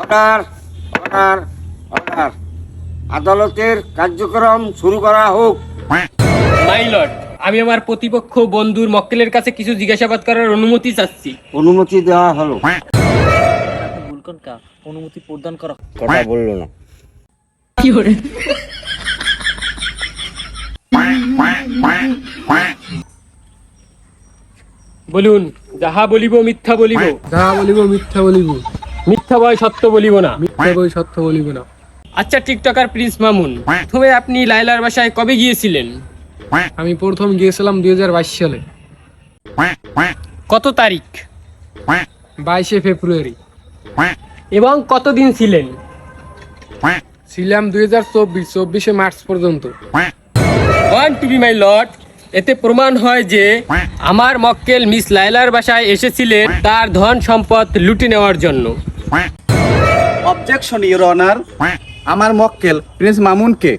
Order order order. আদালতের কার্যক্রম শুরু করা হোক। মাই লর্ড আমি আমার প্রতিপক্ষ বন্ধুর মক্কেলের কাছে কিছু জিজ্ঞাসাবাদ করার অনুমতি চাচ্ছি। অনুমতি দেওয়া হলো। ভুলকন কা অনুমতি প্রদান করা কথা বলল না। বলুন যাহা বলিব মিথ্যা বলিব। যাহা বলিব মিথ্যা বলিব। মিথ্যা বয় সত্য বলিব না। মিথ্যা বই সত্য বলিব না। আচ্ছা টিকটকার প্রিন্স মামুন প্রথমে আপনি লাইলার বাসায় কবে গিয়েছিলেন? আমি প্রথম গিয়েছিলাম দুই হাজার বাইশ সালে। কত তারিখ? বাইশে ফেব্রুয়ারি। এবং কতদিন ছিলেন? ছিলাম দুই হাজার চব্বিশ চব্বিশে মার্চ পর্যন্ত। One two B my lord এতে প্রমাণ হয় যে আমার মক্কেল মিস লাইলার বাসায় এসেছিলেন তার ধন সম্পদ লুটে নেওয়ার জন্য। অবজেকশন ইউর অনার আমার মক্কেল প্রিন্স মামুনকে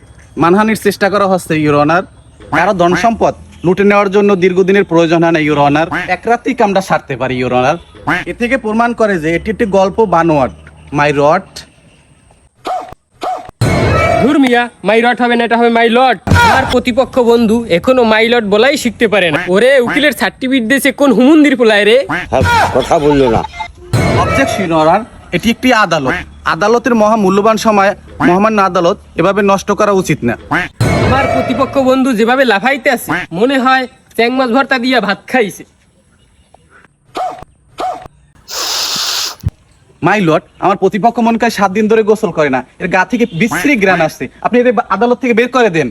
মানহানির চেষ্টা করা হচ্ছে ইউর অনার কারও ধন সম্পদ লুটে নেওয়ার জন্য দীর্ঘদিনের প্রয়োজন হয় না ইউর অনার এক রাতেই কামটা সারতে পারি ইউর অনার এ থেকে প্রমাণ করে যে এটি একটি গল্প বানোয়াট। মাই রট ধুর মিয়া মাই লট হবে না এটা হবে মাই লট আমার প্রতিপক্ষ বন্ধু এখনও মাই লট বলাই শিখতে পারে না। ওরে উকিলের সার্টিফিকেট দিয়েছে কোন হুমুন্দির পোলায় রে? কথা বলল না। অবজেকশন ইউর অনার এটি একটি আদালত। আদালতের মহা মূল্যবান সময় মহামান্য আদালত এভাবে নষ্ট করা উচিত না। আমার প্রতিপক্ষ বন্ধু যেভাবে লাফাইতে আছে মনে হয় চ্যাং মাছ ভর্তা দিয়া ভাত খাইছে। মাই লট আমার প্রতিপক্ষ মনে করে সাত দিন ধরে গোসল করে না। এর গা থেকে বিশ্রী গ্রান আসছে। আপনি এদের আদালত থেকে বের করে দেন।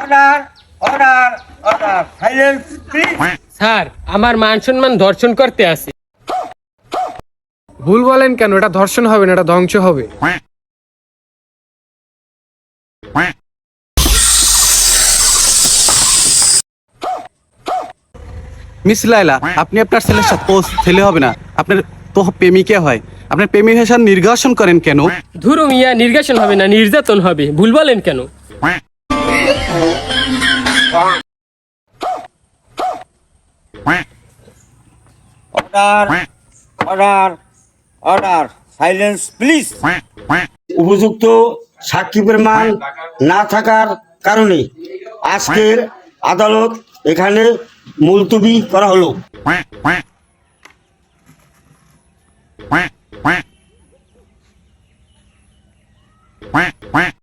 Order order order silence sir আমার মান সম্মান ধর্ষণ করতে আছে। ভুল বলেন কেন? এটা ধর্ষণ হবে না এটা ধ্বংস হবে। মিস লাইলা আপনি আপনার ছেলের সাথে ও ছেলে হবে না। আপনার তো প্রেমিকে হয়। আপনার প্রেমিকের সাথে নির্গাসন করেন কেন? ধুরু মিয়া নির্গাসন হবে না নির্যাতন হবে। ভুল বলেন কেন? Order order. Order silence please উপযুক্ত সাক্ষী প্রমাণ না থাকার কারণে আজকের আদালত এখানে মুলতবি করা হলো।